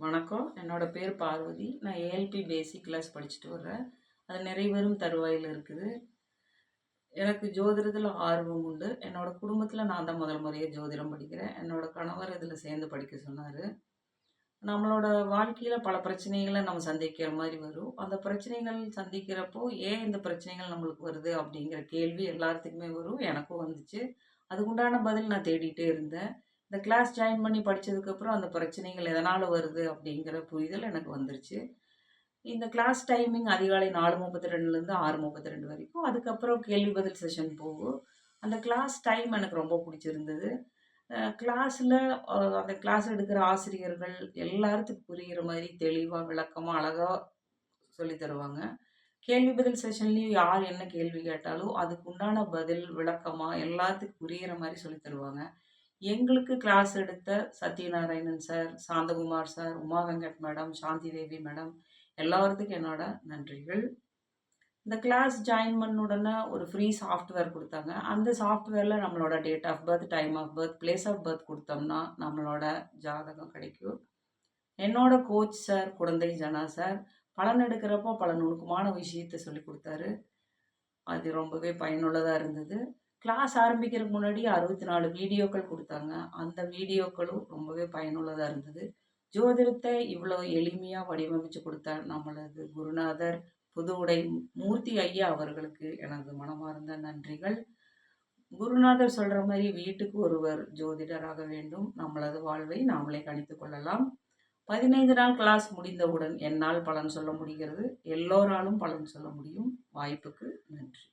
வணக்கம். என்னோடய பேர் பார்வதி. நான் ஏஎல்பி பேசிக் கிளாஸ் படிச்சுட்டு வர்றேன். அது நிறைவேறும் தருவாயில் இருக்குது. எனக்கு ஜோதிடத்தில் ஆர்வம் உண்டு. என்னோட குடும்பத்தில் நான் தான் முதல் முறையாக ஜோதிடம் படிக்கிறேன். என்னோடய கணவர் இதில் சேர்ந்து படிக்க சொன்னார். நம்மளோட வாழ்க்கையில் பல பிரச்சனைகளை நம்ம சந்திக்கிற மாதிரி வரும். அந்த பிரச்சனைகள் சந்திக்கிறப்போ ஏன் இந்த பிரச்சனைகள் நம்மளுக்கு வருது அப்படிங்கிற கேள்வி எல்லாத்துக்குமே வரும். எனக்கும் வந்துச்சு. அதுக்குண்டான பதில் நான் தேடிகிட்டே இருந்தேன். இந்த கிளாஸ் ஜாயின் பண்ணி படித்ததுக்கப்புறம் அந்த பிரச்சனைகள் எதனால் வருது அப்படிங்கிற புரிதல் எனக்கு வந்துருச்சு. இந்த கிளாஸ் டைமிங் அதிகாலை நாலு முப்பத்தி ரெண்டுலேருந்து ஆறு முப்பத்தி ரெண்டு வரைக்கும். அதுக்கப்புறம் கேள்வி பதில் செஷன் போகும். அந்த கிளாஸ் டைம் எனக்கு ரொம்ப பிடிச்சிருந்தது. கிளாஸில் அந்த கிளாஸ் எடுக்கிற ஆசிரியர்கள் எல்லாத்துக்கும் புரிகிற மாதிரி தெளிவாக விளக்கமாக அழகாக சொல்லி தருவாங்க. கேள்வி பதில் செஷன்லேயும் யார் என்ன கேள்வி கேட்டாலும் அதுக்கு உண்டான பதில் விளக்கமாக எல்லாத்துக்கும் புரிகிற மாதிரி சொல்லி தருவாங்க. எங்களுக்கு கிளாஸ் எடுத்த Sathyanarayanan sir Santhakumar sir Uma Venkat madam Shanthi Devi madam எல்லாத்துக்கும் என்னோட நன்றிகள். இந்த கிளாஸ் ஜாயின் பண்ண உடனே ஒரு ஃப்ரீ சாஃப்ட்வேர் கொடுத்தாங்க. அந்த சாஃப்ட்வேரில் நம்மளோட date of birth time of birth place of birth கொடுத்தோம்னா நம்மளோட ஜாதகம் கிடைக்கும். என்னோட கோச் சார் குழந்தை ஜனா சார் பலன் எடுக்கிறப்போ பல நுணுக்கமான விஷயத்தை சொல்லி கொடுத்தாரு. அது ரொம்பவே பயனுள்ளதாக இருந்தது. கிளாஸ் ஆரம்பிக்கிறதுக்கு முன்னாடி அறுபத்தி நாலு வீடியோக்கள் கொடுத்தாங்க. அந்த வீடியோக்களும் ரொம்பவே பயனுள்ளதாக இருந்தது. ஜோதிடத்தை இவ்வளோ எளிமையாக வடிவமைச்சு கொடுத்த நம்மளது குருநாதர் புது உடை மூர்த்தி ஐயா அவர்களுக்கு எனது மனமார்ந்த நன்றிகள். குருநாதர் சொல்கிற மாதிரி வீட்டுக்கு ஒருவர் ஜோதிடராக வேண்டும். நம்மளது வாழ்வை நாமளே கணித்து கொள்ளலாம். பதினைந்து நாள் கிளாஸ் முடிந்தவுடன் என்னால் பலன் சொல்ல முடிகிறது. எல்லோராலும் பலன் சொல்ல முடியும். வாய்ப்புக்கு நன்றி.